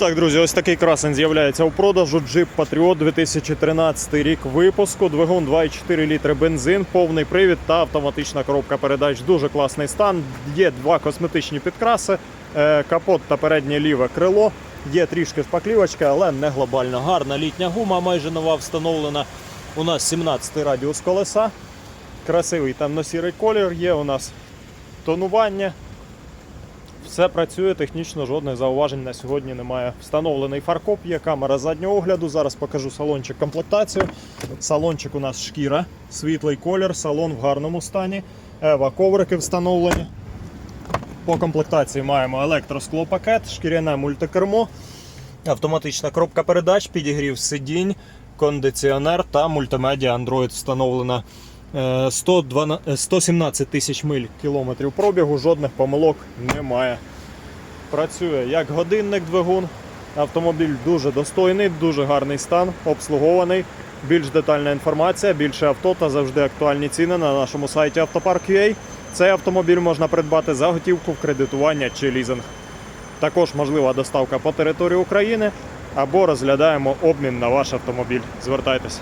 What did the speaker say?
Так, друзі, ось такий красень з'являється у продажу. Jeep Patriot 2013 рік випуску. Двигун 2,4 літри бензин, повний привід та автоматична коробка передач. Дуже класний стан. Є два косметичні підкраси, е, капот та переднє ліве крило. Є трішки шпаклівочки, але не глобально. Гарна літня гума, майже нова встановлена. У нас 17 радіус колеса. Красивий темно-сірий колір. Є у нас тонування. Все працює технічно, жодних зауважень на сьогодні немає. Встановлений фаркоп, є камера заднього огляду. Зараз покажу салончик комплектацію. Салончик у нас шкіра, світлий колір, салон в гарному стані. Ева коврики встановлені. По комплектації маємо електросклопакет, шкіряне мультикермо, автоматична коробка передач, підігрів сидінь, кондиціонер та мультимедіа Android встановлена. Е, 112 е, 117 тисяч миль кілометрів пробігу, жодних помилок немає. Працює як годинник двигун. Автомобіль дуже достойний, дуже гарний стан, обслугований. Більш детальна інформація, більше авто та завжди актуальні ціни на нашому сайті Автопарк.ua. Цей автомобіль можна придбати за готівку, в кредитування чи лізинг. Також можлива доставка по території України або розглядаємо обмін на ваш автомобіль. Звертайтеся.